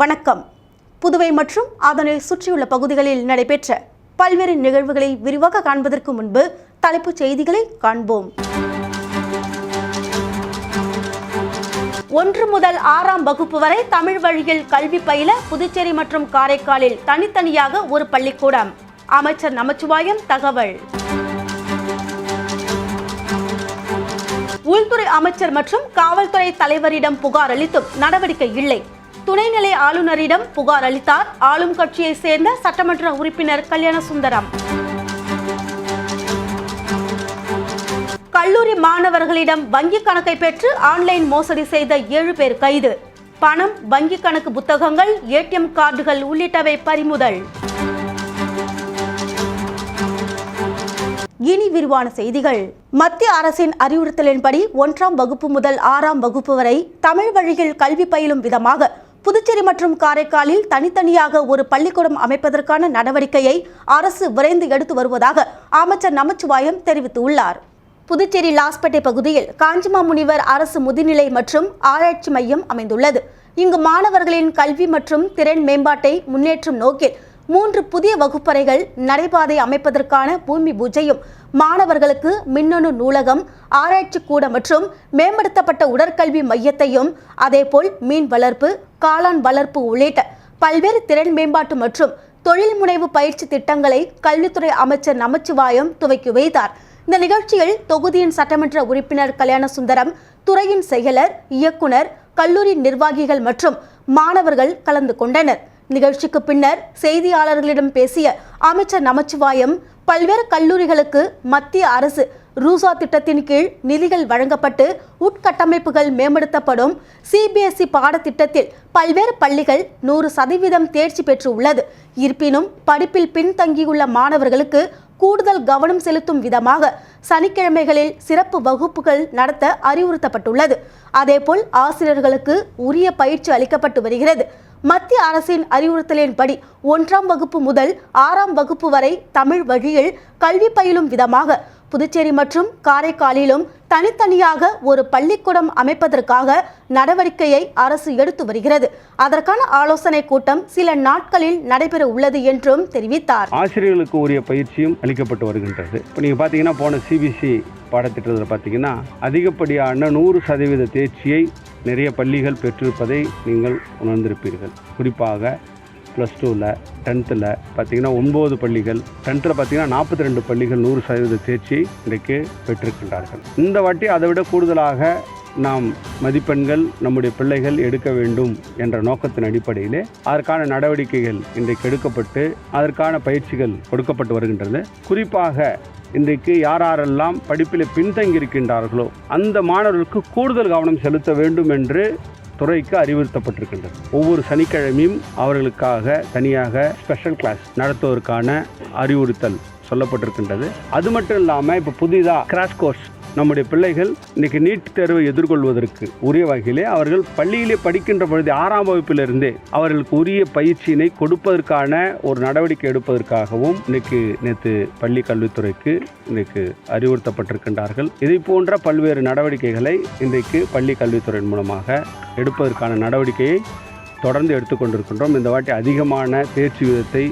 வணக்கம். புதுவை மற்றும் அதனை சுற்றியுள்ள பகுதிகளில் நடைபெற்ற பல்வேறு நிகழ்வுகளை விரிவாக காண்பதற்கு முன்பு தலைப்புச் செய்திகளை காண்போம். ஒன்று முதல் ஆறாம் வகுப்பு வரை தமிழ் வழியில் கல்வி பயில புதுச்சேரி மற்றும் காரைக்காலில் தனித்தனியாக ஒரு பள்ளிக்கூடம். அமைச்சர் நமச்சிவாயம் தகவல். உள்துறை அமைச்சர் மற்றும் காவல்துறை தலைவரிடம் புகார் அளித்தும் நடவடிக்கை இல்லை. துணைநிலை ஆளுநரிடம் புகார் அளித்தார். ஆளும் கட்சியை சேர்ந்த சட்டமன்ற உறுப்பினர் கல்யாணசுந்தரம். கல்லூரி மாணவர்களிடம் வங்கிக் கணக்கை பெற்று ஆன்லைன் மோசடி செய்த ஏழு பேர் கைது. பணம் வங்கிக் கணக்கு புத்தகங்கள் ஏடிஎம் கார்டுகள் உள்ளிட்டவை பறிமுதல். இனி விரிவான செய்திகள். மத்திய அரசின் அறிவுறுத்தலின்படி ஒன்றாம் வகுப்பு முதல் ஆறாம் வகுப்பு வரை தமிழ் வழியில் கல்வி பயிலும் விதமாக புதுச்சேரி மற்றும் காரைக்காலில் தனித்தனியாக ஒரு பள்ளிக்கூடம் அமைப்பதற்கான நடவடிக்கையை அரசு விரைந்து எடுத்து வருவதாக அமைச்சர் நமச்சிவாயம் தெரிவித்துள்ளார். புதுச்சேரி லாஸ்பேட்டை பகுதியில் காஞ்சிமா முனிவர் அரசு முதுநிலை மற்றும் ஆராய்ச்சி மையம் அமைந்துள்ளது. இங்கு மாணவர்களின் கல்வி மற்றும் திறன் மேம்பாட்டை முன்னேற்றும் நோக்கில் மூன்று புதிய வகுப்பறைகள் நடைபாதை அமைப்பதற்கான பூமி பூஜையும் மாணவர்களுக்கு மின்னணு நூலகம் ஆராய்ச்சி கூடம் மற்றும் மேம்படுத்தப்பட்ட உடற்கல்வி மையத்தையும் அதேபோல் மீன் வளர்ப்பு காளான் வளர்ப்பு உள்ளிட்ட பல்வேறு திறன் மேம்பாட்டு மற்றும் தொழில் முனைவு பயிற்சி திட்டங்களை கல்வித்துறை அமைச்சர் நமச்சிவாயம் துவக்கி வைத்தார். இந்த நிகழ்ச்சியில் தொகுதியின் சட்டமன்ற உறுப்பினர் கல்யாண சுந்தரம் துறையின் செயலர் இயக்குனர் கல்லூரி நிர்வாகிகள் மற்றும் மாணவர்கள் கலந்து கொண்டனர். நிகழ்ச்சிக்கு பின்னர் செய்தியாளர்களிடம் பேசிய அமைச்சர் நமச்சிவாயம் பல்வேறு கல்லூரிகளுக்கு மத்திய அரசு ரூசா திட்டத்தின் கீழ் நிதிகள் வழங்கப்பட்டு உட்கட்டமைப்புகள் மேம்படுத்தப்படும். சிபிஎஸ்இ பாடத்திட்டத்தில் பல்வேறு பள்ளிகள் நூறு சதவீதம் தேர்ச்சி பெற்று உள்ளது. இருப்பினும் படிப்பில் பின்தங்கியுள்ள மாணவர்களுக்கு கூடுதல் கவனம் செலுத்தும் விதமாக சனிக்கிழமைகளில் சிறப்பு வகுப்புகள் நடத்த அறிவுறுத்தப்பட்டுள்ளது. அதேபோல் ஆசிரியர்களுக்கு உரிய பயிற்சி அளிக்கப்பட்டு வருகிறது. மத்திய அரசின் அறிவுறுத்தலின்படி ஒன்றாம் வகுப்பு முதல் ஆறாம் வகுப்பு வரை தமிழ் வழியில் கல்வி பயிலும் விதமாக புதுச்சேரி மற்றும் காரைக்காலிலும் தனித்தனியாக ஒரு பள்ளிக்கூடம் அமைப்பதற்காக நடவடிக்கையை அரசு எடுத்து வருகிறது. அதற்கான ஆலோசனை கூட்டம் சில நாட்களில் நடைபெற உள்ளது என்றும் தெரிவித்தார். ஆசிரியர்களுக்கு உரிய பயிற்சியும் அளிக்கப்பட்டு வருகின்றது. இப்போ நீங்கள் பார்த்தீங்கன்னா போன சிபிசி பாடத்திட்டத்தில் பார்த்தீங்கன்னா அதிகப்படியான நூறு சதவீத தேர்ச்சியை நிறைய பள்ளிகள் பெற்றிருப்பதை நீங்கள் உணர்ந்திருப்பீர்கள். குறிப்பாக ப்ளஸ் டூவில் டென்த்தில் பார்த்தீங்கன்னா ஒன்பது பள்ளிகள் டென்த்தில் பார்த்தீங்கன்னா நாற்பத்தி ரெண்டு பள்ளிகள் நூறு சதவீத தேர்ச்சி இன்றைக்கு பெற்றிருக்கின்றார்கள். இந்த வாட்டி அதை விட கூடுதலாக நாம் மதிப்பெண்கள் நம்முடைய பிள்ளைகள் எடுக்க வேண்டும் என்ற நோக்கத்தின் அடிப்படையிலே அதற்கான நடவடிக்கைகள் இன்றைக்கு எடுக்கப்பட்டு அதற்கான பயிற்சிகள் கொடுக்கப்பட்டு வருகின்றது. குறிப்பாக இன்றைக்கு யாரெல்லாம் படிப்பில் பின்தங்கி இருக்கின்றார்களோ அந்த மாணவர்களுக்கு கூடுதல் கவனம் செலுத்த வேண்டும் என்று துறைக்கு அறிவுறுத்தப்பட்டிருக்கின்றது. ஒவ்வொரு சனிக்கிழமையும் அவர்களுக்காக தனியாக ஸ்பெஷல் கிளாஸ் நடத்துவதற்கான அறிவுறுத்தல் சொல்லப்பட்டிருக்கின்றது. அது மட்டும் இல்லாமல் இப்போ புதிதாக கிராஷ் கோர்ஸ் நம்முடைய பிள்ளைகள் இன்றைக்கி நீட் தேர்வை எதிர்கொள்வதற்கு உரிய வகையிலே அவர்கள் பள்ளியிலே படிக்கின்ற பொழுது ஆறாம் வகுப்பிலிருந்தே அவர்களுக்கு உரிய பயிற்சியினை கொடுப்பதற்கான ஒரு நடவடிக்கை எடுப்பதற்காகவும் இன்னைக்கு நேற்று பள்ளி கல்வித்துறைக்கு இன்றைக்கு அறிவுறுத்தப்பட்டிருக்கின்றார்கள். இதை போன்ற பல்வேறு நடவடிக்கைகளை இன்றைக்கு பள்ளி கல்வித்துறையின் மூலமாக எடுப்பதற்கான நடவடிக்கையை தொடர்ந்து எடுத்துக்கொண்டிருக்கின்றோம். இந்த வாட்டி அதிகமான தேர்ச்சி விதத்தை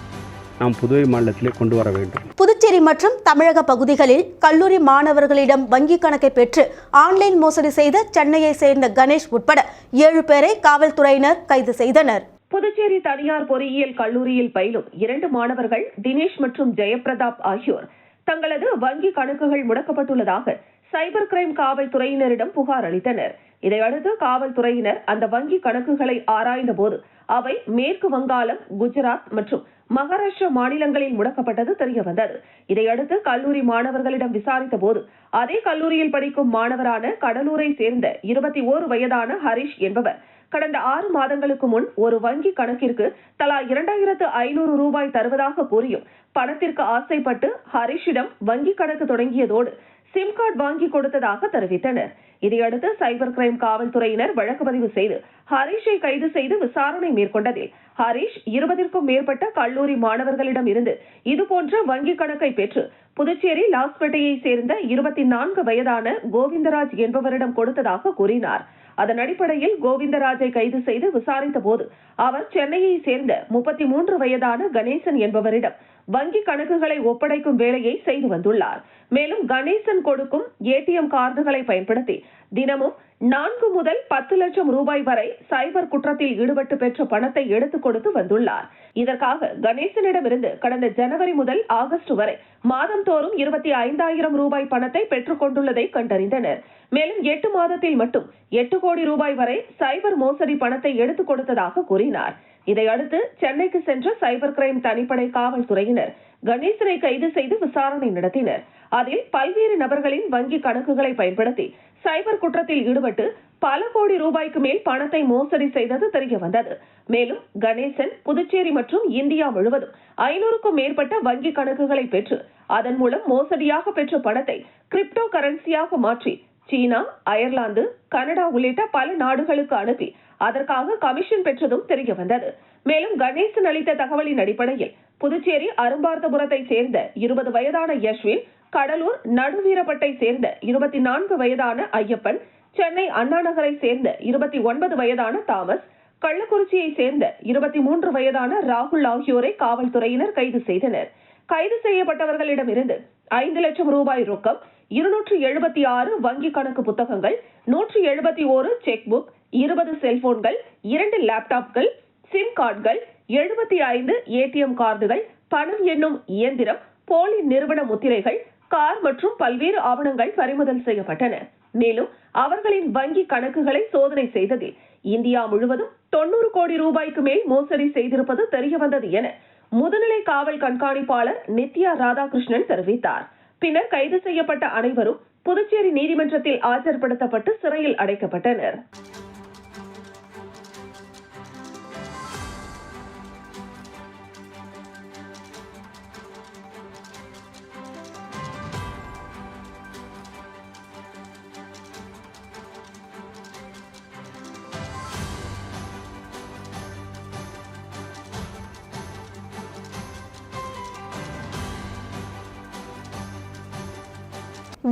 நாம் புதுவை மாநிலத்திலே கொண்டு வர வேண்டும். புதுச்சேரி மற்றும் தமிழக பகுதிகளில் கல்லூரி மாணவர்களிடம் வங்கி கணக்கை பெற்று ஆன்லைன் மோசடி செய்த சென்னையை சேர்ந்த கணேஷ் உட்பட ஏழு பேரை காவல்துறையினர் கைது செய்தனர். புதுச்சேரி தனியார் பொறியியல் கல்லூரியில் பயிலும் இரண்டு மாணவர்கள் தினேஷ் மற்றும் ஜெயபிரதாப் ஆகியோர். தங்களது வங்கி கணக்குகள் முடக்கப்பட்டுள்ளதாக சைபர் கிரைம் காவல்துறையினரிடம் புகார் அளித்தனர். இதையடுத்து காவல்துறையினர் அந்த வங்கி கணக்குகளை ஆராய்ந்த போது அவை மேற்கு வங்காளம் குஜராத் மற்றும் மகாராஷ்டிரா மாநிலங்களில் முடக்கப்பட்டது தெரிய வந்தது இதையடுத்து கல்லூரி மாணவர்களிடம் விசாரித்த போது அதே கல்லூரியில் படிக்கும் மாணவரான கடலூரை சேர்ந்த இருபத்தி ஓரு வயதான ஹரிஷ் என்பவர் கடந்த ஆறு மாதங்களுக்கு முன் ஒரு வங்கி கணக்கிற்கு தலா இரண்டாயிரத்து ஐநூறு ரூபாய் தருவதாக கூறியும் பணத்திற்கு ஆசைப்பட்டு ஹரிஷிடம் வங்கி கணக்கு தொடங்கியதோடு சிம் கார்டு வாங்கி கொடுத்ததாக தெரிவித்தனர். இதையடுத்து சைபர் கிரைம் காவல்துறையினர் வழக்கு பதிவு செய்து ஹரிஷை கைது செய்து விசாரணை மேற்கொண்டதில் ஹரீஷ் இருபதிற்கும் மேற்பட்ட கல்லூரி மாணவர்களிடம் இருந்து இதுபோன்ற வங்கி கணக்கை பெற்று புதுச்சேரி லாஸ்பேட்டையை சேர்ந்த இருபத்தி நான்கு வயதான கோவிந்தராஜ் என்பவரிடம் கொடுத்ததாக கூறினார். அதன் அடிப்படையில் கோவிந்தராஜை கைது செய்து விசாரித்த போது அவர் சென்னையை சேர்ந்த முப்பத்தி மூன்று வயதான கணேசன் என்பவரிடம் வங்கி கணக்குகளை ஒப்படைக்கும் வேலையை செய்து வந்துள்ளார். மேலும் கணேசன் கொடுக்கும் ஏடிஎம் கார்டுகளை பயன்படுத்தி தினமும் நான்கு முதல் பத்து லட்சம் ரூபாய் வரை சைபர் குற்றத்தில் ஈடுபட்டு பெற்ற பணத்தை எடுத்துக் கொடுத்து வந்துள்ளார். இதற்காக கணேசனிடமிருந்து கடந்த ஜனவரி முதல் ஆகஸ்ட் வரை மாதந்தோறும் இருபத்தி ஐந்தாயிரம் ரூபாய் பணத்தை பெற்றுக் கொண்டுள்ளதை கண்டறிந்தனர். மேலும் எட்டு மாதத்தில் மட்டும் எட்டு கோடி ரூபாய் வரை சைபர் மோசடி பணத்தை எடுத்துக் கொடுத்ததாக கூறினார். இதையடுத்து சென்னைக்கு சென்ற சைபர் கிரைம் தனிப்படை காவல்துறையினர் கணேசனை கைது செய்து விசாரணை நடத்தினர். அதில் பல்வேறு நபர்களின் வங்கி கணக்குகளை பயன்படுத்தி சைபர் குற்றத்தில் ஈடுபட்டு பல கோடி ரூபாய்க்கு மேல் பணத்தை மோசடி செய்தது தெரிய வந்தது. மேலும் கணேசன் புதுச்சேரி மற்றும் இந்தியா முழுவதும் ஐநூறுக்கும் மேற்பட்ட வங்கி கணக்குகளை பெற்று அதன் மூலம் மோசடியாக பெற்ற பணத்தை கிரிப்டோ கரன்சியாக மாற்றி சீனா அயர்லாந்து கனடா உள்ளிட்ட பல நாடுகளுக்கு அனுப்பி அதற்காக கமிஷன் பெற்றதும் தெரிய வந்தது. மேலும் கணேசன் அளித்த தகவலின் அடிப்படையில் புதுச்சேரி அரும்பார்த்தபுரத்தை சேர்ந்த இருபது வயதான யஷ்வின் கடலூர் நடுவீரப்பட்டை சேர்ந்த இருபத்தி நான்கு வயதான ஐயப்பன் சென்னை அண்ணா நகரை சேர்ந்த இருபத்தி ஒன்பது வயதான தாமஸ் கள்ளக்குறிச்சியை சேர்ந்த இருபத்தி மூன்று வயதான ராகுல் ஆகியோரை காவல்துறையினர் கைது செய்தனர். கைது செய்யப்பட்டவர்களிடமிருந்து ஐந்து லட்சம் ரூபாய் ரொக்கம் இருநூற்று எழுபத்தி ஆறு வங்கி கணக்கு புத்தகங்கள் நூற்று எழுபத்தி ஓரு செக் புக் இருபது செல்போன்கள் இரண்டு லேப்டாப்கள் சிம் கார்டுகள் எழுபத்தி ஐந்து ஏடிஎம் கார்டுகள் பணம் என்னும் இயந்திரம் போலி நிறுவன முத்திரைகள் கார் மற்றும் பல்வேறு ஆவணங்கள் பறிமுதல் செய்யப்பட்டன. மேலும் அவர்களின் வங்கி கணக்குகளை சோதனை செய்ததில் இந்தியா முழுவதும் தொண்ணூறு கோடி ரூபாய்க்கு மேல் மோசடி செய்திருப்பது தெரியவந்தது என முதுநிலை காவல் கண்காணிப்பாளர் நித்யா ராதாகிருஷ்ணன் தெரிவித்தார். பின்னர் கைது செய்யப்பட்ட அனைவரும் புதுச்சேரி நீதிமன்றத்தில் ஆஜர்படுத்தப்பட்டு சிறையில் அடைக்கப்பட்டனர்.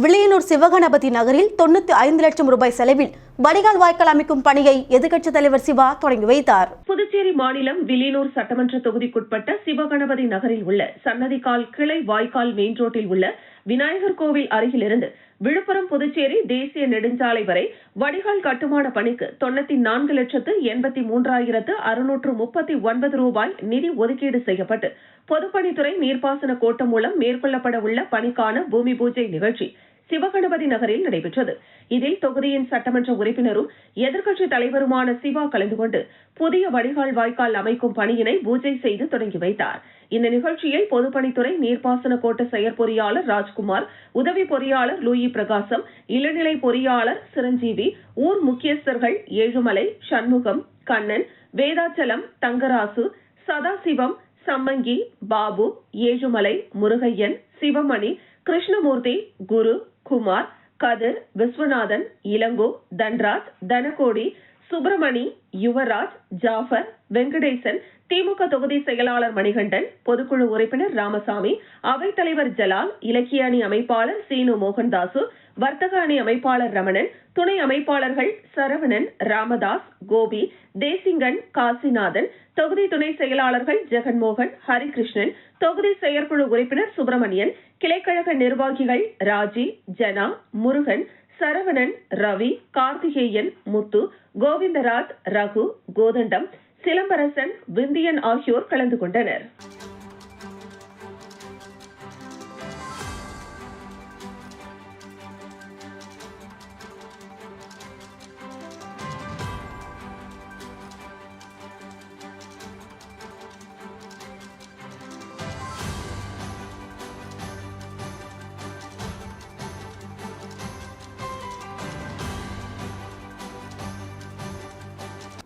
விளையனூர் சிவகணபதி நகரில் தொண்ணூத்தி ஐந்து லட்சம் ரூபாய் செலவில் வடிகால் வாய்க்கால் அமைக்கும் பணியை எதிர்க்கட்சித் தலைவர் சிவா தொடங்கி வைத்தார். புதுச்சேரி மாநிலம் வில்லியனூர் சட்டமன்ற தொகுதிக்குட்பட்ட சிவகணபதி நகரில் உள்ள சன்னதிக்கால் கிளை வாய்க்கால் மெயின் ரோட்டில் உள்ள விநாயகர் கோவில் அருகிலிருந்து விழுப்புரம் புதுச்சேரி தேசிய நெடுஞ்சாலை வரை வடிகால் கட்டுமான பணிக்கு தொண்ணூத்தி நான்கு லட்சத்து எண்பத்தி மூன்றாயிரத்து அறுநூற்று முப்பத்தி ஒன்பது ரூபாய் நிதி ஒதுக்கீடு செய்யப்பட்டு பொதுப்பணித்துறை நீர்ப்பாசன கோட்டம் மூலம் மேற்கொள்ளப்பட உள்ள பணிக்கான பூமி பூஜை நிகழ்ச்சி சிவகணபதி நகரில் நடைபெற்றது. இதில் தொகுதியின் சட்டமன்ற உறுப்பினரும் எதிர்க்கட்சித் தலைவருமான சிவா கலந்து கொண்டு புதிய வடிகால் வாய்க்கால் அமைக்கும் பணியினை பூஜை செய்து தொடங்கி வைத்தார். இந்த நிகழ்ச்சியில் பொதுப்பணித்துறை நீர்ப்பாசன கோட்ட செயற்பொறியாளர் ராஜ்குமார் உதவி பொறியாளர் லூயி பிரகாசம் இளநிலை பொறியாளர் சிரஞ்சீவி ஊர் முக்கியஸ்தர்கள் ஏழுமலை சண்முகம் கண்ணன் வேதாச்சலம் தங்கராசு சதாசிவம் சம்மங்கி பாபு ஏழுமலை முருகையன் சிவமணி கிருஷ்ணமூர்த்தி குரு குமார் கதிர் விஸ்வநாதன் இளங்கோ தன்ராஜ் தனகோடி சுப்பிரமணி யுவராஜ் ஜாஃபர் வெங்கடேசன் திமுக தொகுதி செயலாளர் மணிகண்டன் பொதுக்குழு உறுப்பினர் ராமசாமி அவைத்தலைவர் ஜலால் இலக்கிய அணி அமைப்பாளர் சீனு மோகன்தாசு வர்த்தக அணி அமைப்பாளர் ரமணன் துணை அமைப்பாளர்கள் சரவணன் ராமதாஸ் கோபி தேசிங்கன் காசிநாதன் தொகுதி துணை செயலாளர்கள் ஜெகன்மோகன் ஹரிகிருஷ்ணன் தொகுதி செயற்குழு உறுப்பினர் சுப்பிரமணியன் கிளைக்கழக நிர்வாகிகள் ராஜி ஜனா முருகன் சரவணன் ரவி கார்த்திகேயன் முத்து கோவிந்தராஜ் ரகு கோதண்டம் சிலம்பரசன் விந்தியன் ஆகியோர் கலந்து கொண்டனர்.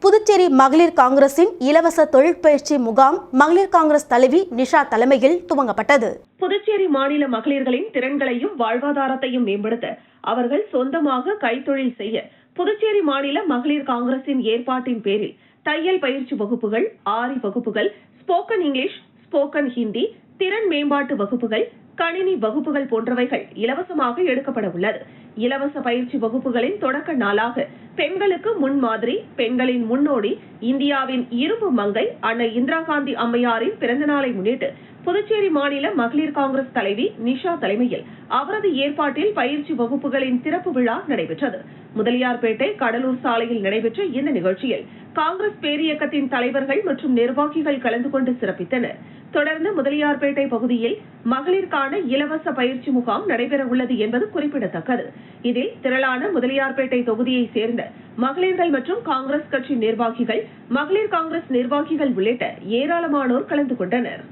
புதுச்சேரி மகளிர் காங்கிரசின் இலவச தொழிற்பயிற்சி முகாம் மகளிர் காங்கிரஸ் தலைவி நிஷா தலைமையில் துவங்கப்பட்டது. புதுச்சேரி மாநில மகளிர்களின் திறன்களையும் வாழ்வாதாரத்தையும் மேம்படுத்த அவர்கள் சொந்தமாக கைத்தொழில் செய்ய புதுச்சேரி மாநில மகளிர் காங்கிரசின் ஏற்பாட்டின் பேரில் தையல் பயிற்சி வகுப்புகள் ஆரி வகுப்புகள் ஸ்போக்கன் இங்கிலீஷ் ஸ்போக்கன் ஹிந்தி திறன் மேம்பாட்டு வகுப்புகள் கணினி வகுப்புகள் போன்றவைகள் இலவசமாக எடுக்கப்பட உள்ளது. இலவச பயிற்சி வகுப்புகளின் தொடக்க நாளாக பெண்களுக்கு முன்மாதிரி பெண்களின் முன்னோடி இந்தியாவின் இரும்பு மங்கை அன்னை இந்திரா காந்தி அம்மையாரின் பிறந்த நாளை முன்னிட்டு புதுச்சேரி மாநில மகளிர் காங்கிரஸ் தலைவி நிஷா தலைமையில் அவரது ஏற்பாட்டில் பயிற்சி வகுப்புகளின் திறப்பு விழா நடைபெற்றது. முதலியார்பேட்டை கடலூர் சாலையில் நடைபெற்ற இந்த நிகழ்ச்சியில் காங்கிரஸ் பேரியக்கத்தின் தலைவர்கள் மற்றும் நிர்வாகிகள் கலந்து கொண்டு சிறப்பித்தனர். தொடர்ந்து முதலியார்பேட்டை பகுதியில் மகளிருக்கான இலவச பயிற்சி முகாம் நடைபெற உள்ளது என்பது குறிப்பிடத்தக்கது. இதில் திரளான முதலியார்பேட்டை தொகுதியை சேர்ந்த மகளிர்கள் மற்றும் காங்கிரஸ் கட்சி நிர்வாகிகள் மகளிர் காங்கிரஸ் நிர்வாகிகள் உள்ளிட்ட ஏராளமானோர் கலந்து கொண்டனர்.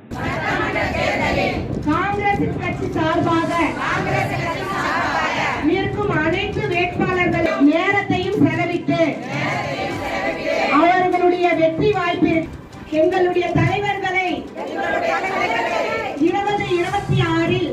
காங்கிரஸ் கட்சி சார்பாக இருக்கும் அனைத்து வேட்பாளர்கள் நேரத்தையும் செலவிட்டு அவர்களுடைய வெற்றி வாய்ப்பு எங்களுடைய தலைவர்களை இருபது இருபத்தி ஆறில்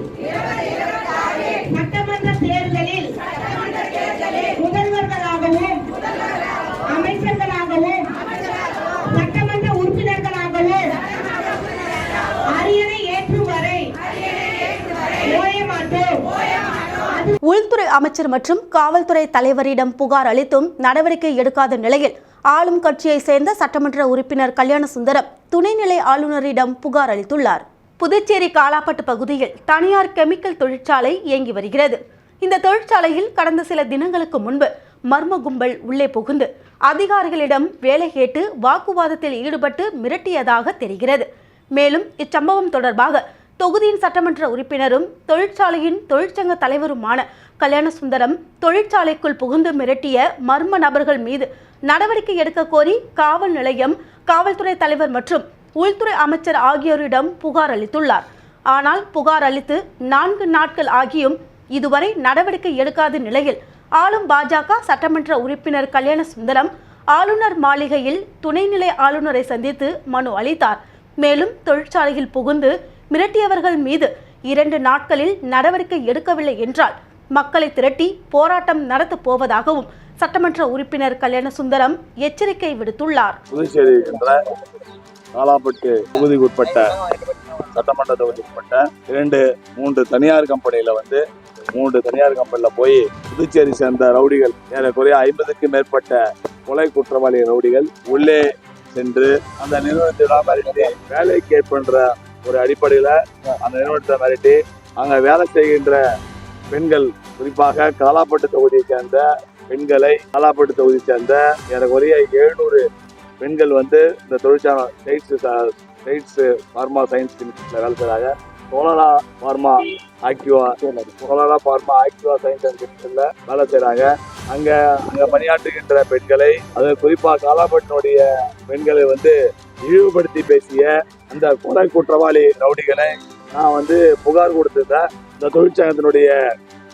அமைச்சர் மற்றும் காவல்துறை தலைவரிடம் புகார் அளித்தும் நடவடிக்கை எடுக்காத நிலையில் ஆளும் கட்சியை சேர்ந்த சட்டமன்ற உறுப்பினர் கல்யாணசுந்தரம் துணைநிலை ஆளுநரிடம் புகார் அளித்துள்ளார். புதுச்சேரி காலாப்பட்டு பகுதியில் தனியார் கெமிக்கல் தொழிற்சாலை இயங்கி வருகிறது. இந்த தொழிற்சாலையில் கடந்த சில தினங்களுக்கு முன்பு மர்ம கும்பல் உள்ளே புகுந்து அதிகாரிகளிடம் வேலை கேட்டு வாக்குவாதத்தில் ஈடுபட்டு மிரட்டியதாக தெரிகிறது. மேலும் இச்சம்பவம் தொடர்பாக தொகுதியின் சட்டமன்ற உறுப்பினரும் தொழிற்சாலையின் தொழிற்சங்க தலைவருமான கல்யாண சுந்தரம் தொழிற்சாலைக்குள் புகுந்து மிரட்டிய மர்ம நபர்கள் மீது நடவடிக்கை எடுக்க கோரி காவல் நிலையம் காவல்துறை தலைவர் மற்றும் உள்துறை அமைச்சர் ஆகியோரிடம் புகார் அளித்துள்ளார். ஆனால் புகார் அளித்து நான்கு நாட்கள் ஆகியும் இதுவரை நடவடிக்கை எடுக்காத நிலையில் ஆளும் பாஜக சட்டமன்ற உறுப்பினர் கல்யாண சுந்தரம் ஆளுநர் மாளிகையில் துணைநிலை ஆளுநரை சந்தித்து மனு அளித்தார். மேலும் தொழிற்சாலையில் புகுந்து மிரட்டியவர்கள் மீது இரண்டு நாட்களில் நடவடிக்கை எடுக்கவில்லை என்றால் மக்களை திரட்டி போராட்டம் நடத்தப் போவதாகவும் சட்டமன்ற உறுப்பினர் கல்யாண சுந்தரம் எச்சரிக்கை விடுத்துள்ளார். புதுச்சேரி என்ற காலாப்பட்டு தொகுதிக்குட்பட்ட சட்டமன்ற தொகுதிக்குட்பட்ட இரண்டு மூன்று தனியார் கம்பெனியில வந்து மூன்று தனியார் கம்பெனில போய் புதுச்சேரி சேர்ந்த ரவுடிகள் ஏறக்குறைய ஐம்பதுக்கும் மேற்பட்ட கொலை குற்றவாளி ரவுடிகள் உள்ளே சென்று அந்த நிறுவனத்திடம் மிரட்டி வேலை கேட்பன்ற ஒரு அடிப்படையில் அந்த நிறுவனத்தை மிரட்டி அங்கே வேலை செய்கின்ற பெண்கள் குறிப்பாக காலாப்பட்டு தொகுதியை சேர்ந்த பெண்களை காலாப்பட்டு தொகுதியை சேர்ந்த ஏறக்குறைய எழுநூறு பெண்கள் வந்து இந்த தொழிற்சாலை சைட்ஸ் சைட்ஸ் ஃபார்மா சயின்ஸ் இன்ஸ்டியூட்ல வேலை செய்கிறாங்க Solara pharma active Solara pharma active science and வேலை செய்கிறாங்க அங்கே அங்கே பணியாற்றுகின்ற பெண்களை அது குறிப்பாக காலாப்பட்டினுடைய பெண்களை வந்து இழிவுபடுத்தி பேசிய அந்த கொலை குற்றவாளி ரவுடிகளை நான் வந்து புகார் கொடுத்துருந்தேன் இந்த தொழிற்சங்கத்தினுடைய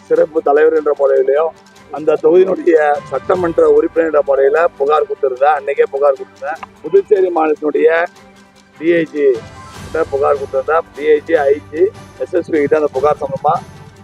சிறப்பு தலைவர் என்ற முறையிலையும் அந்த தொகுதியினுடைய சட்டமன்ற உறுப்பினர் என்ற முறையில புகார் கொடுத்துருந்தேன். அன்னைக்கே புகார் கொடுத்துருந்தேன். புதுச்சேரி மாநிலத்தினுடைய டிஐஜி கிட்ட புகார் கொடுத்துருந்தேன். டிஐஜி ஐஜி எஸ்எஸ்பி கிட்ட அந்த புகார் சம்பந்தமாக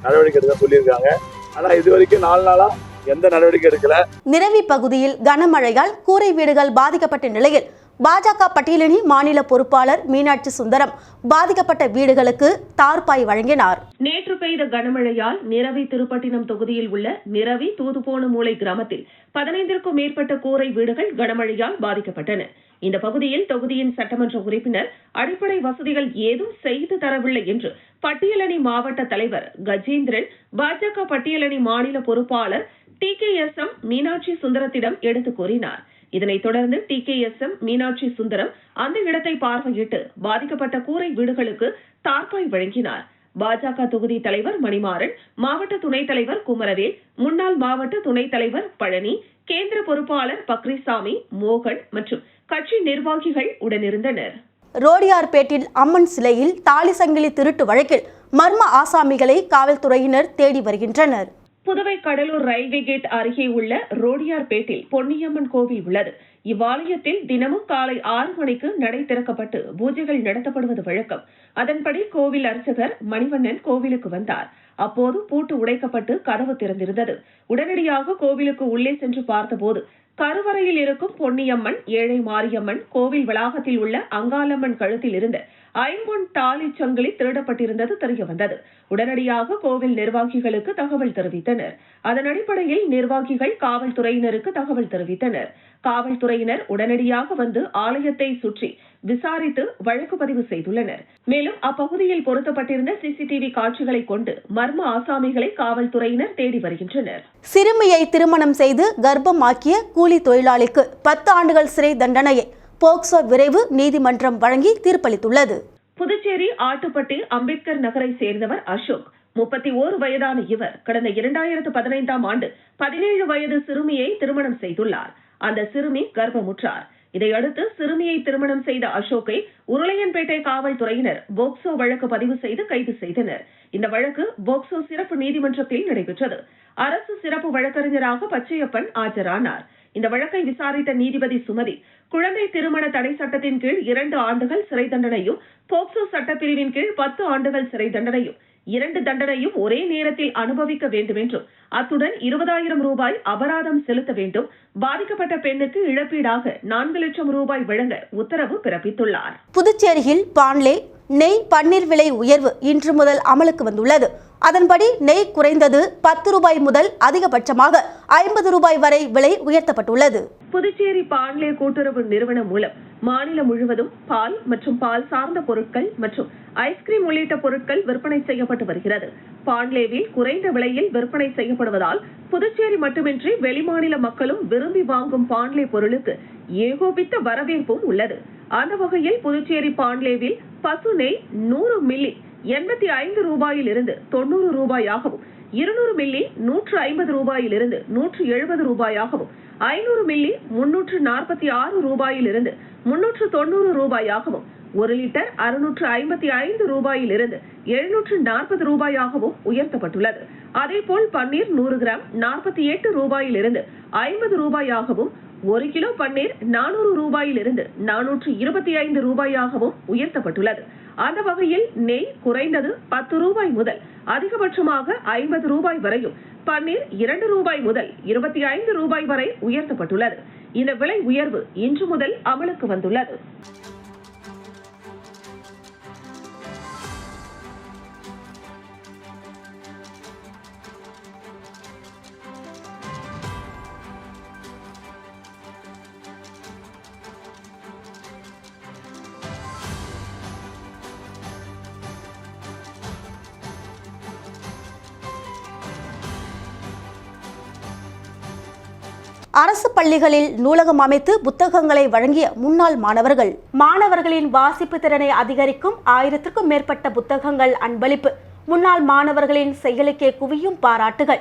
நடவடிக்கை எடுக்க சொல்லியிருக்காங்க. ஆனால் இது வரைக்கும் நாலு நாளாக எந்த நடவடிக்கை எடுக்கல. நிரவி பகுதியில் கனமழையால் கூரை வீடுகள் பாதிக்கப்பட்ட நிலையில் பாஜக பட்டியலினி மாநில பொறுப்பாளர் மீனாட்சி சுந்தரம் பாதிக்கப்பட்ட வீடுகளுக்கு தார்பாய் வழங்கினார். நேற்று பெய்த கனமழையால் நிரவி திருப்பட்டினம் தொகுதியில் உள்ள நிரவி தூதுபோன மூலை கிராமத்தில் பதினைந்திற்கும் மேற்பட்ட கூரை வீடுகள் கனமழையால் பாதிக்கப்பட்டன. இந்த பகுதியில் தொகுதியின் சட்டமன்ற உறுப்பினர் அடிப்படை வசதிகள் ஏதும் செய்து தரவில்லை என்று பட்டியலணி மாவட்ட தலைவர் கஜேந்திரன் பாஜக பட்டியலணி மாநில பொறுப்பாளர் T K S M Meenakshi சுந்தரத்திடம் எடுத்துக் கூறினார். இதனைத் தொடர்ந்து T K S M Meenakshi Sundaram அந்த இடத்தை பார்வையிட்டு பாதிக்கப்பட்ட கூரை வீடுகளுக்கு தார்பாய் வழங்கினார். பாஜக தொகுதி தலைவர் மணிமாறன் மாவட்ட துணைத் தலைவர் குமரவேல் முன்னாள் மாவட்ட துணைத் தலைவர் பழனி கேந்திர பொறுப்பாளர் பக்ரிசாமி மோகன் மற்றும் கட்சி நிர்வாகிகள் உடனிருந்தனர். ரோடியார்பேட்டில் அம்மன் சிலையில் தாலி சங்கிலி திருட்டு வழக்கில் மர்ம ஆசாமிகளை காவல்துறையினர் தேடி வருகின்றனர். புதுவை கடலூர் ரயில்வே கேட் அருகே உள்ள ரோடியார்பேட்டில் பொன்னியம்மன் கோவில் உள்ளது. இவ்வாலயத்தில் தினமும் காலை ஆறு மணிக்கு நடை திறக்கப்பட்டு பூஜைகள் நடத்தப்படுவது வழக்கம். அதன்படி கோவில் அர்ச்சகர் மணிவண்ணன் கோவிலுக்கு வந்தார். அப்போது பூட்டு உடைக்கப்பட்டு கதவு திறந்திருந்தது. உடனடியாக கோவிலுக்கு உள்ளே சென்று பார்த்தபோது கருவறையில் இருக்கும் பொன்னியம்மன் ஏழை மாரியம்மன் கோவில் வளாகத்தில் உள்ள அங்காளம்மன் கழுத்தில் இருந்த ஐம்பொன் தாலி சங்கிலி திருடப்பட்டிருந்தது தெரியவந்தது உடனடியாக கோவில் நிர்வாகிகளுக்கு தகவல் தெரிவித்தனர். அதன் அடிப்படையில் நிர்வாகிகள் காவல்துறையினருக்கு தகவல் தெரிவித்தனர். காவல்துறையினர் உடனடியாக வந்து ஆலயத்தை சுற்றி விசாரித்து வழக்கு பதிவு செய்துள்ளனர். மேலும் அப்பகுதியில் பொருத்தப்பட்டிருந்த சிசிடிவி காட்சிகளை கொண்டு மர்ம ஆசாமிகளை காவல்துறையினர் தேடி வருகின்றனர். சிறுமியை திருமணம் செய்து கர்ப்பமாக்கிய கூலி தொழிலாளிக்கு பத்து ஆண்டுகள் சிறை தண்டனையை போக்சோ விரைவு நீதிமன்றம் வழங்கி தீர்ப்பளித்துள்ளது. புதுச்சேரி ஆட்டுப்பட்டி அம்பேத்கர் நகரை சேர்ந்தவர் அசோக். முப்பத்தி ஓரு வயதான இவர் கடந்த இரண்டாயிரத்து பதினைந்தாம் ஆண்டு பதினேழு வயது சிறுமியை திருமணம் செய்துள்ளார். அந்த சிறுமி கர்ப்பமுற்றார். இதையடுத்து சிறுமியை திருமணம் செய்த அசோக்கை உருளையன்பேட்டை காவல்துறையினர் போக்சோ வழக்கு பதிவு செய்து கைது செய்தனர். இந்த வழக்கு போக்சோ சிறப்பு நீதிமன்றத்தில் நடைபெற்றது. அரசு சிறப்பு வழக்கறிஞராக பச்சையப்பன் ஆஜரானார். இந்த வழக்கை விசாரித்த நீதிபதி சுமதி குழந்தை திருமண தடை சட்டத்தின் கீழ் இரண்டு ஆண்டுகள் சிறை தண்டனையும் போக்சோ சட்டப்பிரிவின் கீழ் பத்து ஆண்டுகள் சிறை தண்டனையும் இரண்டு தண்டனையும் ஒரே நேரத்தில் அனுபவிக்க வேண்டும் என்றும் அத்துடன் இருபதாயிரம் ரூபாய் அபராதம் செலுத்த வேண்டும் பாதிக்கப்பட்ட பெண்ணுக்கு இழப்பீடாக நான்கு லட்சம் ரூபாய் வழங்க உத்தரவு பிறப்பித்துள்ளார். புதுச்சேரியில் பான்லே நெய் பன்னீர் விலை உயர்வு இன்று முதல் அமலுக்கு வந்துள்ளது. அதன்படி நெய் குறைந்தது பத்து ரூபாய் முதல் அதிகபட்சமாக ஐம்பது ரூபாய் வரை விலை உயர்த்தப்பட்டுள்ளது. புதுச்சேரி பாண்லே கூட்டுறவு நிறுவனம் மூலம் மாநிலம் முழுவதும் பால் மற்றும் பால் சார்ந்த பொருட்கள் மற்றும் ஐஸ்கிரீம் உள்ளிட்ட பொருட்கள் விற்பனை செய்யப்பட்டு வருகிறது. பாண்லேவில் குறைந்த விலையில் விற்பனை செய்யப்படுவதால் புதுச்சேரி மட்டுமின்றி வெளிமாநில மக்களும் விரும்பி வாங்கும் பாண்லே பொருளுக்கு ஏகோபித்த வரவேற்பும் உள்ளது. அந்த வகையில் புதுச்சேரி பாண்லேவில் பசு நெய் நூறு மில்லி எண்பத்தி ஐந்து ரூபாயிலிருந்து தொண்ணூறு ரூபாயாகவும் இருநூறு மில்லி நூற்று ஐம்பது ரூபாயிலிருந்து நூற்று எழுபது ரூபாயாகவும் ஐநூறு மில்லி முன்னூற்று நாற்பத்தி ஆறு ரூபாயிலிருந்து முன்னூற்று தொண்ணூறு ரூபாயாகவும் ஒரு லிட்டர் அறுநூற்று ஐம்பத்தி ஐந்து ரூபாயிலிருந்து எழுநூற்று நாற்பது ரூபாயாகவும் உயர்த்தப்பட்டுள்ளது. அதேபோல் பன்னீர் நூறு கிராம் நாற்பத்தி எட்டு ரூபாயிலிருந்து ஐம்பது ரூபாயாகவும் ஒரு கிலோ பன்னீர் நானூறு ரூபாயிலிருந்து நானூற்று இருபத்தி ஐந்து ரூபாயாகவும் உயர்த்தப்பட்டுள்ளது. அந்த வகையில் நெய் குறைந்தது பத்து ரூபாய் முதல் அதிகபட்சமாக ஐம்பது ரூபாய் வரையும் பன்னீர் இரண்டு ரூபாய் முதல் இருபத்தி ஐந்து ரூபாய் வரை உயர்த்தப்பட்டுள்ளது. இந்த விலை உயர்வு இன்று முதல் அமலுக்கு வந்துள்ளது. அரசு பள்ளிகளில் நூலகம் அமைத்து புத்தகங்களை வழங்கிய முன்னாள் மாணவர்கள். மாணவர்களின் வாசிப்பு திறனை அதிகரிக்கும் ஆயிரத்திற்கும் மேற்பட்ட புத்தகங்கள் அன்பளிப்பு. முன்னாள் மாணவர்களின் செயலுக்கே குவியும் பாராட்டுகள்.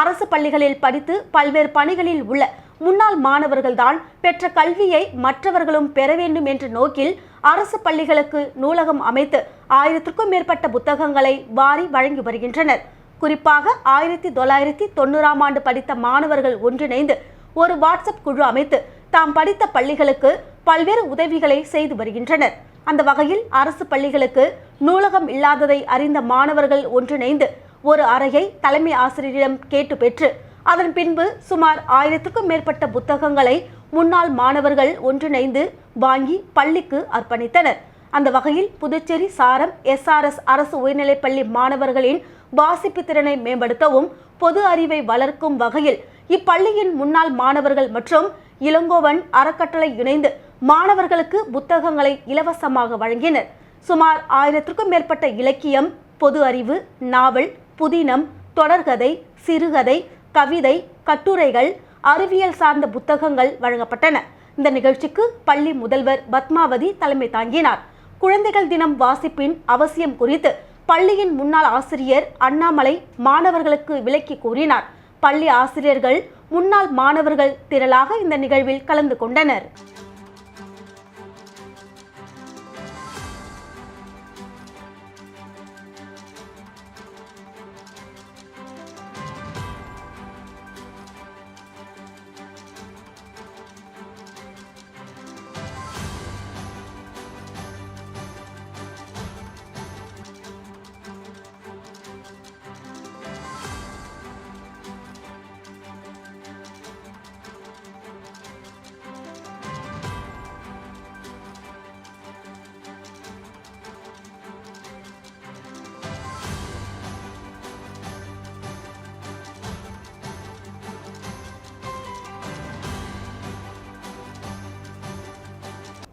அரசு பள்ளிகளில் படித்து பல்வேறு பணிகளில் உள்ள முன்னாள் மாணவர்கள்தான் பெற்ற கல்வியை மற்றவர்களும் பெற வேண்டும் என்ற நோக்கில் அரசு பள்ளிகளுக்கு நூலகம் அமைத்து ஆயிரத்திற்கும் மேற்பட்ட புத்தகங்களை வாரி வழங்கி வருகின்றனர். குறிப்பாக ஆயிரத்தி தொள்ளாயிரத்தி தொண்ணூறாம் ஆண்டு படித்த மாணவர்கள் ஒன்றிணைந்து ஒரு வாட்ஸ்அப் குழு அமைத்து தாம் படித்த பள்ளிகளுக்கு பல்வேறு உதவிகளை செய்து வருகின்றனர். அந்த வகையில் அரசு பள்ளிகளுக்கு நூலகம் இல்லாததை அறிந்த மாணவர்கள் ஒன்றிணைந்து ஒரு அறையை தலைமை ஆசிரியரிடம் கேட்டு பெற்று அதன் பின்பு சுமார் ஆயிரத்துக்கும் மேற்பட்ட புத்தகங்களை முன்னாள் மாணவர்கள் ஒன்றிணைந்து வாங்கி பள்ளிக்கு அர்ப்பணித்தனர். அந்த வகையில் புதுச்சேரி சாரம் எஸ்ஆர்எஸ் அரசு உயர்நிலைப்பள்ளி மாணவர்களின் வாசிப்பு திறனை மேம்படுத்தவும் பொது அறிவை வளர்க்கும் வகையில் இப்பள்ளியின் முன்னாள் மாணவர்கள் மற்றும் இளங்கோவன் அறக்கட்டளை இணைந்து மாணவர்களுக்கு புத்தகங்களை இலவசமாக வழங்கினர். சுமார் ஆயிரத்திற்கும் மேற்பட்ட இலக்கியம் பொது அறிவு நாவல் புதினம் தொடர்கதை சிறுகதை கவிதை கட்டுரைகள் அறிவியல் சார்ந்த புத்தகங்கள் வழங்கப்பட்டன. இந்த நிகழ்ச்சிக்கு பள்ளி முதல்வர் பத்மாவதி தலைமை தாங்கினார். குழந்தைகள் தினம் வாசிப்பின் அவசியம் குறித்து பள்ளியின் முன்னாள் ஆசிரியர் அண்ணாமலை மாணவர்களுக்கு விளக்கி கூறினார். பள்ளி ஆசிரியர்கள் முன்னாள் மாணவர்கள் திரளாக இந்த நிகழ்வில் கலந்து கொண்டனர்.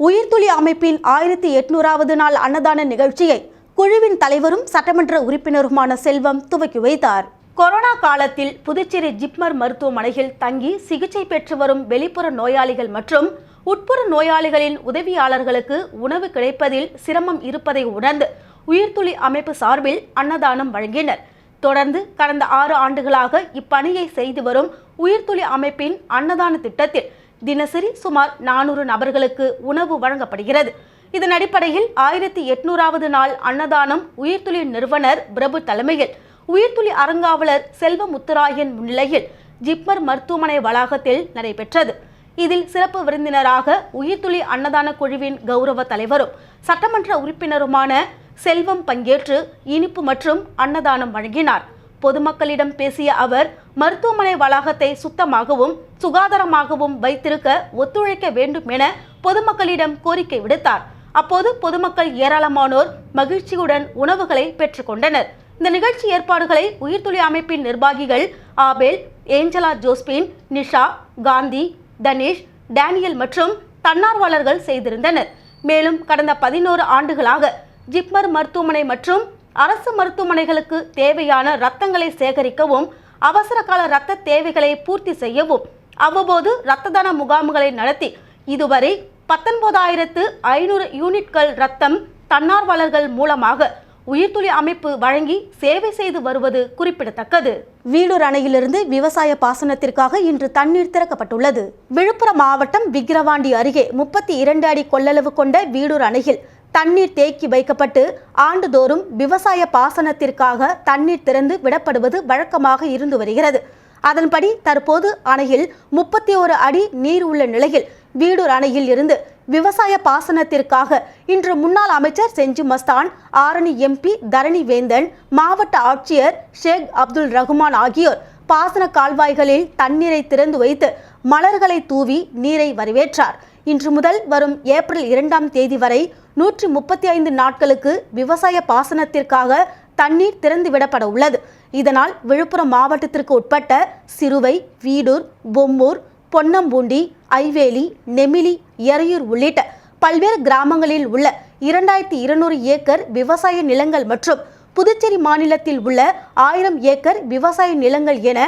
உயிர்த்துளி அமைப்பின் ஆயிரத்தி எட்நூறாவது நாள் அன்னதான நிகழ்ச்சியை குழுவின் தலைவரும் சட்டமன்ற உறுப்பினருமான செல்வம் துவக்கி வைத்தார். கொரோனா காலத்தில் புதுச்சேரி ஜிப்மர் மருத்துவமனையில் தங்கி சிகிச்சை பெற்று வரும் வெளிப்புற நோயாளிகள் மற்றும் உட்புற நோயாளிகளின் உதவியாளர்களுக்கு உணவு கிடைப்பதில் சிரமம் இருப்பதை உணர்ந்து உயிர்த்துளி அமைப்பு சார்பில் அன்னதானம் வழங்கினர். தொடர்ந்து கடந்த ஆறு ஆண்டுகளாக இப்பணியை செய்து வரும் உயிர்த்துளி அமைப்பின் அன்னதான திட்டத்தில் தினசரி சுமார் நானூறு நபர்களுக்கு உணவு வழங்கப்படுகிறது. இதன் அடிப்படையில் ஆயிரத்தி எட்நூறாவது நாள் அன்னதானம் உயிர்த்துளி நிறுவனர் பிரபு தலைமையில் உயிர்த்துளி அறங்காவலர் செல்வ முத்துராயன் முன்னிலையில் ஜிப்மர் மருத்துவமனை வளாகத்தில் நடைபெற்றது. இதில் சிறப்பு விருந்தினராக உயிர்த்துளி அன்னதான குழுவின் கௌரவ தலைவரும் சட்டமன்ற உறுப்பினருமான செல்வம் பங்கேற்று இனிப்பு மற்றும் அன்னதானம் வழங்கினார். பொதுமக்களிடம் பேசிய அவர் மருத்துவமனை வளாகத்தை சுத்தமாகவும் சுகாதாரமாகவும் வைத்திருக்க ஒத்துழைக்க வேண்டும் என பொதுமக்களிடம் கோரிக்கை விடுத்தார். அப்போது பொதுமக்கள் ஏராளமானோர் மகிழ்ச்சியுடன் உணவுகளை பெற்றுக்கொண்டனர். இந்த நிகழ்ச்சி ஏற்பாடுகளை உயிர்த்துளி அமைப்பின் நிர்வாகிகள் Abel Angela Josephine Nisha Gandhi Dhanesh Daniel மற்றும் தன்னார்வலர்கள் செய்திருந்தனர். மேலும் கடந்த பதினோரு ஆண்டுகளாக ஜிப்மர் மருத்துவமனை மற்றும் அரசு மருத்துவமனைகளுக்கு தேவையான ரத்தங்களை சேகரிக்கவும் அவசர கால இரத்த தேவைகளை பூர்த்தி செய்யவும் அவ்வப்போது இரத்த தான முகாம்களை நடத்தி இதுவரை பத்தொன்பதாயிரத்து ஐநூறு யூனிட்கள் ரத்தம் தன்னார்வலர்கள் மூலமாக உயிர்த்துளி அமைப்பு வழங்கி சேவை செய்து வருவது குறிப்பிடத்தக்கது. வீடூர் அணையிலிருந்து விவசாய பாசனத்திற்காக இன்று தண்ணீர் திறக்கப்பட்டுள்ளது. விழுப்புரம் மாவட்டம் விக்கிரவாண்டி அருகே முப்பத்தி இரண்டு அடி கொள்ளளவு கொண்ட வீடூர் அணையில் தண்ணீர் தேக்கி வைக்கப்பட்டு ஆண்டுதோறும் விவசாய பாசனத்திற்காக தண்ணீர் திறந்து விடப்படுவது வழக்கமாக இருந்து வருகிறது. அதன்படி தற்போது அணையில் முப்பத்தி ஒரு அடி நீர் உள்ள நிலையில் வீடூர் அணையில் இருந்து விவசாய பாசனத்திற்காக இன்று முன்னாள் அமைச்சர் செஞ்சு மஸ்தான் ஆரணி எம்பி தரணி வேந்தன் மாவட்ட ஆட்சியர் ஷேக் அப்துல் ரஹ்மான் ஆகியோர் பாசன கால்வாய்களில் தண்ணீரை திறந்து வைத்து மலர்களை தூவி நீரை வரவேற்றார். இன்று முதல் வரும் ஏப்ரல் இரண்டாம் தேதி வரை நூற்றி முப்பத்தி ஐந்து நாட்களுக்கு விவசாய பாசனத்திற்காக தண்ணீர் திறந்து விடப்பட உள்ளது. இதனால் விழுப்புரம் மாவட்டத்திற்கு உட்பட்ட சிறுவை வீடூர் பொம்மூர் பொன்னம்பூண்டி ஐவேலி நெமிலி எறையூர் உள்ளிட்ட பல்வேறு கிராமங்களில் உள்ள இரண்டாயிரத்தி இருநூறு ஏக்கர் விவசாய நிலங்கள் மற்றும் புதுச்சேரி மாநிலத்தில் உள்ள ஆயிரம் ஏக்கர் விவசாய நிலங்கள் என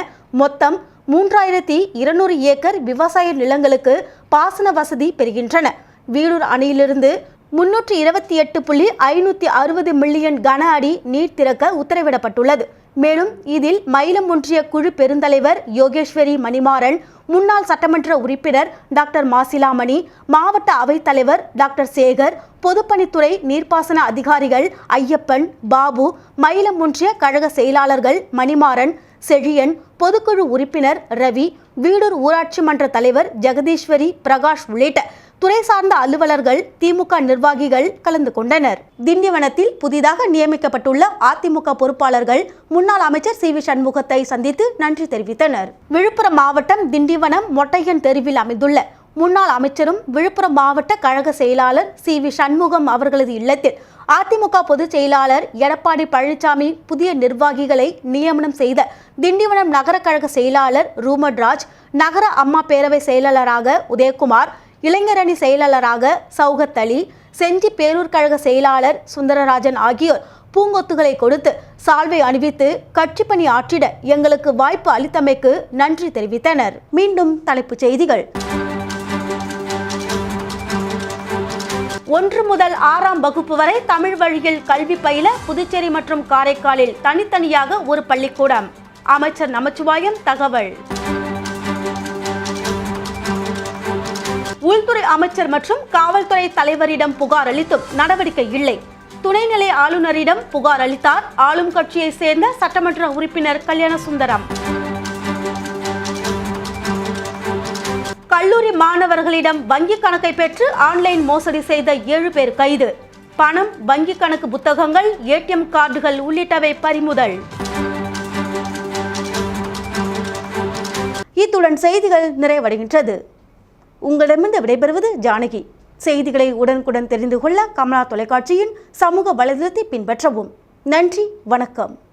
மொத்தம் மூன்றாயிரத்தி இருநூறு ஏக்கர் விவசாய நிலங்களுக்கு பாசன வசதி பெறுகின்றன. வீடூர் அணையிலிருந்து முன்னூற்றி இருபத்தி எட்டு புள்ளி ஐநூற்றி அறுபது மில்லியன் கன அடி நீர் திறக்க உத்தரவிடப்பட்டுள்ளது. மேலும் இதில் மயிலம் ஒன்றிய குழு பெருந்தலைவர் யோகேஸ்வரி மணிமாறன் முன்னாள் சட்டமன்ற உறுப்பினர் டாக்டர் மாசிலாமணி மாவட்ட அவைத்தலைவர் டாக்டர் சேகர் பொதுப்பணித்துறை நீர்ப்பாசன அதிகாரிகள் ஐயப்பன் பாபு மயிலம் ஒன்றிய கழக செயலாளர்கள் மணிமாறன் செழியன் பொதுக்குழு உறுப்பினர் ரவி வீடூர் ஊராட்சி மன்ற தலைவர் ஜெகதீஸ்வரி பிரகாஷ் உள்ளிட்ட துறை சார்ந்த அலுவலர்கள் திமுக நிர்வாகிகள் கலந்து கொண்டனர். திண்டிவனத்தில் புதிதாக நியமிக்கப்பட்டுள்ள அதிமுக பொறுப்பாளர்கள் முன்னாள் அமைச்சர் சி. வி. சண்முகத்தை சந்தித்து நன்றி தெரிவித்தனர். விழுப்புரம் மாவட்டம் திண்டிவனம் மொட்டையன் தெருவில் அமைந்துள்ள முன்னாள் அமைச்சரும் விழுப்புரம் மாவட்ட கழக செயலாளர் சி. வி. சண்முகம் அவர்களது இல்லத்தில் அதிமுக பொதுச் செயலாளர் எடப்பாடி பழனிசாமி புதிய நிர்வாகிகளை நியமனம் செய்த திண்டிவனம் நகர கழக செயலாளர் ரூமட்ராஜ் நகர அம்மா பேரவை செயலாளராக உதயகுமார் இளைஞரணி செயலாளராக சௌகத் அலி செஞ்சி பேரூர் கழக செயலாளர் சுந்தரராஜன் ஆகியோர் பூங்கொத்துகளை கொடுத்து சால்வை அணிவித்து கட்சி பணி ஆற்றிட எங்களுக்கு வாய்ப்பு அளித்தமைக்கு நன்றி தெரிவித்தனர். மீண்டும் தலைப்புச் செய்திகள். ஒன்று முதல் ஆறாம் வகுப்பு வரை தமிழ் வழியில் கல்வி பயில புதுச்சேரி மற்றும் காரைக்காலில் தனித்தனியாக ஒரு பள்ளிக்கூடம். அமைச்சர் நமச்சிவாயம் தகவல். உள்துறை அமைச்சர் மற்றும் காவல்துறை தலைவரிடம் புகார் அளித்தும் நடவடிக்கை இல்லை. துணைநிலை ஆளுநரிடம் புகார் அளித்தார். ஆளும் கட்சியை சேர்ந்த சட்டமன்ற உறுப்பினர் கல்யாணசுந்தரம். கல்லூரி மாணவர்களிடம் வங்கி கணக்கை பெற்று ஆன்லைன் மோசடி செய்த ஏழு பேர் கைது. பணம் வங்கி கணக்கு புத்தகங்கள் ஏடிஎம் கார்டுகள் உள்ளிட்டவை பறிமுதல். இத்துடன் செய்திகள் நிறைவடைகின்றது. உங்களிடமிருந்து விடைபெறுவது ஜானகி. செய்திகளை உடனுக்குடன் தெரிந்து கொள்ள கமலா தொலைக்காட்சியின் சமூக வலைதளத்தை பின்பற்றவும். நன்றி வணக்கம்.